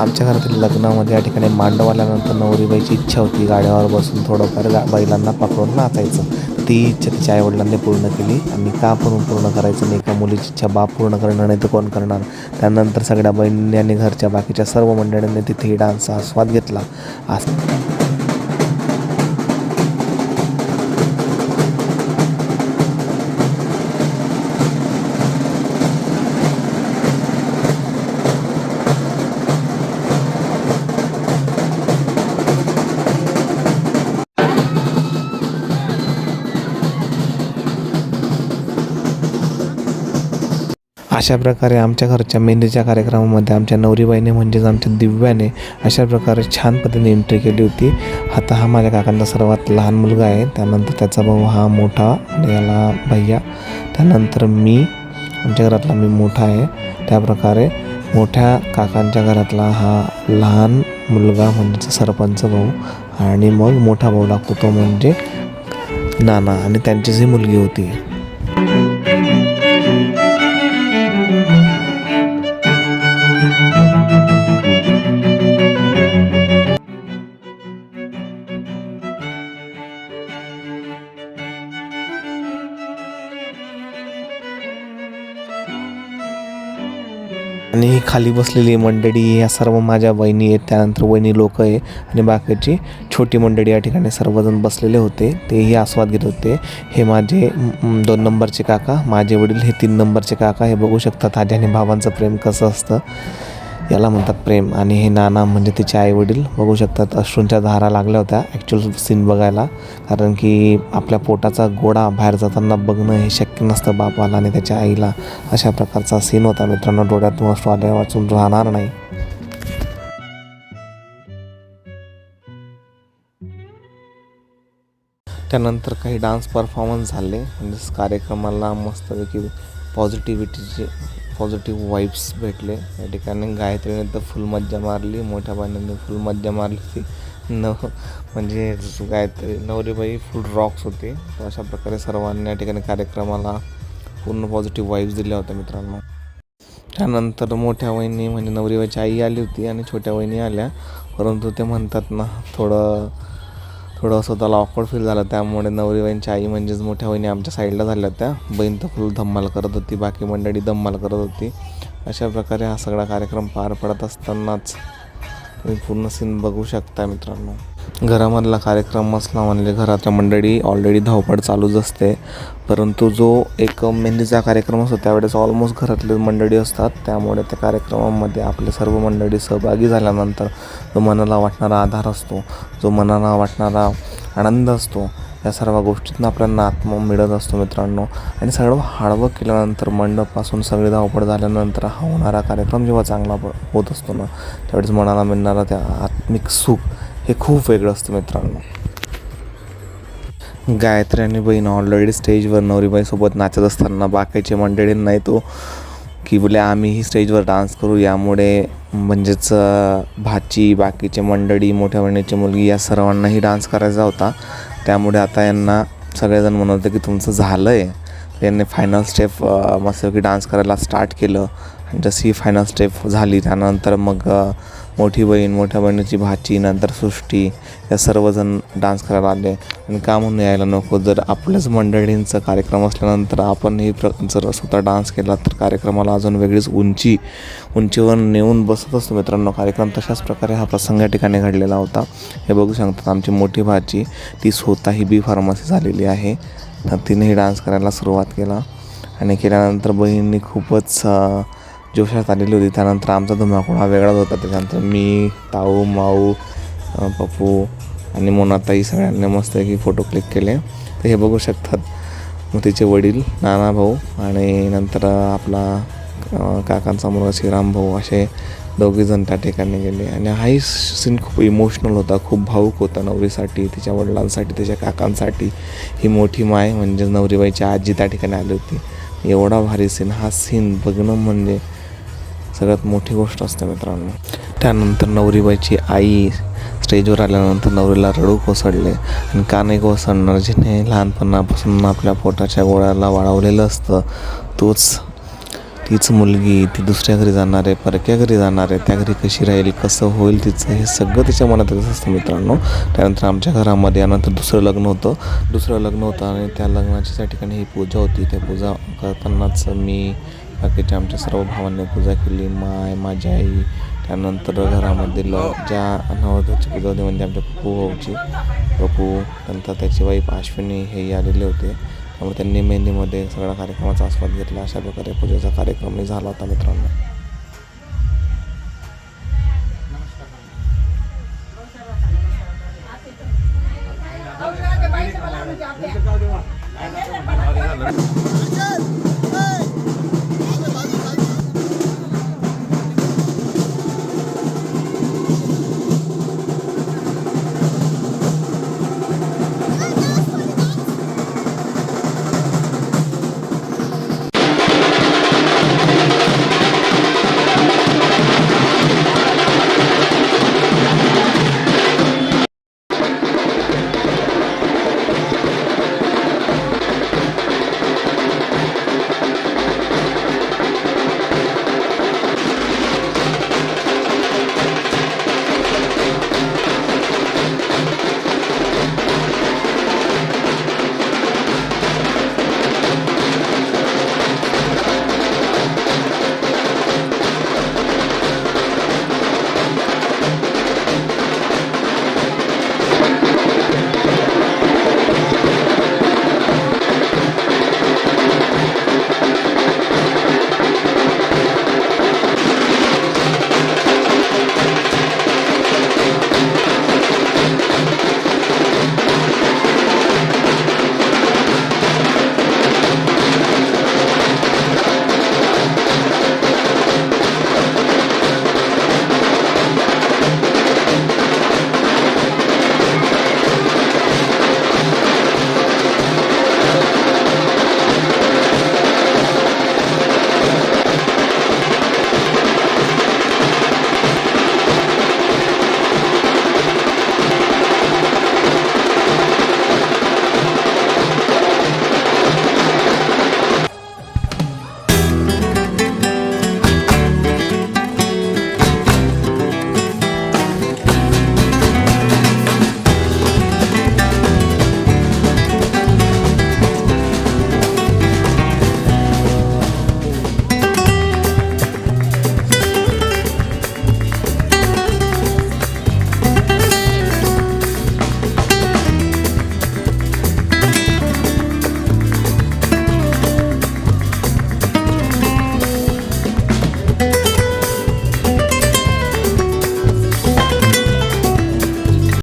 आमच्या घरातील लग्नामध्ये या ठिकाणी मांडव आल्यानंतर नवरीबाईची इच्छा होती. गाड्यावर बसून थोडंफार गा बैलांना पकडून नाचायचं. ती इच्छा तिच्या आईवडिलांनी पूर्ण केली. आणि का पूर्ण पूर्ण करायचं? नाही एका मुलीची इच्छा बाप पूर्ण करणार नाही तर कोण करणार? त्यानंतर सगळ्या बहिणी आणि घरच्या बाकीच्या सर्व मंडळींनी तिथेही डान्सचा आस्वाद घेतला. आस अशा प्रकारे आमच्या घरच्या मेहंदीच्या कार्यक्रमामध्ये आमच्या नवरीबाईने म्हणजेच आमच्या दिव्याने अशा प्रकारे छान पद्धतीने एंट्री केली होती. आता हा माझ्या काकांचा सर्वात लहान मुलगा आहे. त्यानंतर त्याचा भाऊ हा मोठा याला भैया. त्यानंतर मी आमच्या घरातला मी मोठा आहे. त्याप्रकारे मोठ्या काकांच्या घरातला हा लहान मुलगा म्हणजे सरपंच भाऊ आणि मग मोठा भाऊ लागतो तो म्हणजे नाना आणि त्यांची जी मुलगी होती. खाली बसलेली मंडळी. या सर्व माझ्या वहिनी आहेत. त्यानंतर वहिनी लोक आहे आणि बाकीची छोटी मंडळी या ठिकाणी सर्वजण बसलेले होते. तेही आस्वाद घेत होते. हे माझे दोन नंबरचे काका माझे वडील हे तीन नंबरचे काका. हे बघू शकतात आजी आणि भावांचं प्रेम कसं असतं. याला म्हणतात प्रेम. आणि हे नाना म्हणजे तिचे आई वडील बघू शकतात अश्रूंच्या धारा लागल्या होत्या ॲक्च्युअल सीन बघायला. कारण की आपल्या पोटाचा गोडा बाहेर जाताना बघणं हे शक्य नसतं बापाला आणि त्याच्या आईला. अशा प्रकारचा सीन होता मित्रांनो. डोळ्यातून अश्रू आल्या वाचून राहणार नाही. त्यानंतर काही डान्स परफॉर्मन्स झाले. म्हणजेच कार्यक्रमाला मस्तपैकी पॉझिटिव्हिटीचे पॉझिटिव्ह वाईब्स भेटले. या ठिकाणी गायत्रीने तर फुल मज्जा मारली मोठ्या बहिणीने फुल मज्जा मारली. ती न म्हणजे गायत्री नवरीबाई फुल रॉक्स होते. तर अशा प्रकारे सर्वांनी या ठिकाणी कार्यक्रमाला पूर्ण पॉझिटिव्ह वाईब्स दिल्या होत्या मित्रांनो. त्यानंतर मोठ्या वहिनी म्हणजे नवरीबाईची आई आली होती आणि छोट्या वहिनी आल्या. परंतु ते म्हणतात ना थोडं थोडं स्वतःला ऑकवर्ड फील झालं. त्यामुळे नवरीबाईंची आई म्हणजेच मोठ्या वहिनी आमच्या साईडला झाल्या होत्या. बहीण तर फुल धम्माल करत होती. बाकी मंडळी धम्माल करत होती. अशा प्रकारे हा सगळा कार्यक्रम पार पडत असतानाच तुम्ही पूर्ण सीन बघू शकता मित्रांनो. घरामधला कार्यक्रम असला म्हणजे घरातल्या मंडळी ऑलरेडी धावपळ चालूच असते. परंतु जो एक मेहंदीचा कार्यक्रम असतो त्यावेळेस ऑलमोस्ट घरातले मंडळी असतात. त्यामुळे त्या कार्यक्रमामध्ये आपले सर्व मंडळी सहभागी झाल्यानंतर जो मनाला वाटणारा आधार असतो जो मनाला वाटणारा आनंद असतो या सर्व गोष्टीतून आपल्याला आत्म मिळत असतो मित्रांनो. आणि सगळं हळवं केल्यानंतर मंडपपासून सगळी धावपळ झाल्यानंतर हा होणारा कार्यक्रम जेव्हा चांगला प- होत असतो ना त्यावेळेस मनाला मिळणारा त्या आत्मिक सुख हे खूप वेगळं असतं मित्रांनो. गायत्री आणि बहीण ऑलरेडी स्टेजवर नवरीबाईसोबत नाचत असताना बाकीचे मंडळींनाही तो. की बोले आम्हीही स्टेजवर डान्स करू. यामुळे म्हणजेच भाची बाकीचे मंडळी मोठ्या बहिणीची मुलगी या सर्वांनाही डान्स करायचा होता. त्यामुळे आता यांना सगळेजण म्हणत होते की तुमचं झालं आहे त्यांनी फायनल स्टेप मस्तपैकी डान्स करायला स्टार्ट केलं. आणि जशी ही फायनल स्टेप झाली त्यानंतर मग मोठी बहीण मोठ्या बहिणीची भाची नंतर सृष्टी या सर्वजण डान्स करायला आले. आणि का म्हणून यायला नको? जर आपल्याच मंडळींचा कार्यक्रम असल्यानंतर आपणही प्र जर स्वतः डान्स केला तर कार्यक्रमाला अजून वेगळीच उंची उंचीवर नेऊन बसत असतो मित्रांनो. कार्यक्रम तशाच प्रकारे हा प्रसंग या ठिकाणी घडलेला होता. हे बघू शकतात आमची मोठी भाची ती स्वतःही बी फार्मसी झालेली आहे. तर तिनेही डान्स करायला सुरुवात केला. आणि केल्यानंतर बहिणींनी खूपच जोशात आलेली होती. त्यानंतर आमचा धुमाकूळ हा वेगळाच होता. त्याच्यानंतर मी ताऊ माऊ पप्पू आणि मोनाताई सगळ्यांनी मस्तपैकी फोटो क्लिक केले. तर हे बघू शकतात मग तिचे वडील नाना भाऊ आणि नंतर आपला काकांचा मुलगा श्रीराम भाऊ असे दोघेजण त्या ठिकाणी गेले. आणि हाही सीन खूप इमोशनल होता खूप भाऊक होता नवरीसाठी तिच्या वडिलांसाठी तिच्या काकांसाठी. ही मोठी माय म्हणजे नवरीबाईची आजी त्या ठिकाणी आली होती. एवढा भारी सीन हा सीन बघणं म्हणजे सगळ्यात मोठी गोष्ट असते मित्रांनो. त्यानंतर नवरीबाईची आई स्टेजवर आल्यानंतर नवरीला रडू कोसळले आणि का नाही कोसळणार जिने लहानपणापासून आपल्या पोटाच्या गोळ्याला वाढवलेलं असतं. तोच तीच मुलगी ती दुसऱ्या घरी जाणार आहे परक्या घरी जाणार आहे त्या घरी कशी राहील कसं होईल तिचं हे सगळं तिच्या मनात येत असतं मित्रांनो. त्यानंतर आमच्या घरामध्ये यानंतर दुसरं लग्न होतं. दुसरं लग्न होतं आणि त्या लग्नाच्या त्या ठिकाणी ही पूजा होती. त्या पूजा करतानाच मी बाकीच्या आमच्या सर्व भावांनी पूजा केली माय माझी आई त्यानंतर घरामधील ज्या नवरात्राची पूजा होती म्हणजे आमच्या पप्पू भाऊची पप्पू नंतर त्याची वाईफ अश्विनी हे आलेले होते. त्यामुळे त्यांनी मेहंदीमध्ये सगळ्या कार्यक्रमाचा आस्वाद घेतला. अशा प्रकारे पूजेचा कार्यक्रमही झाला होता मित्रांनो.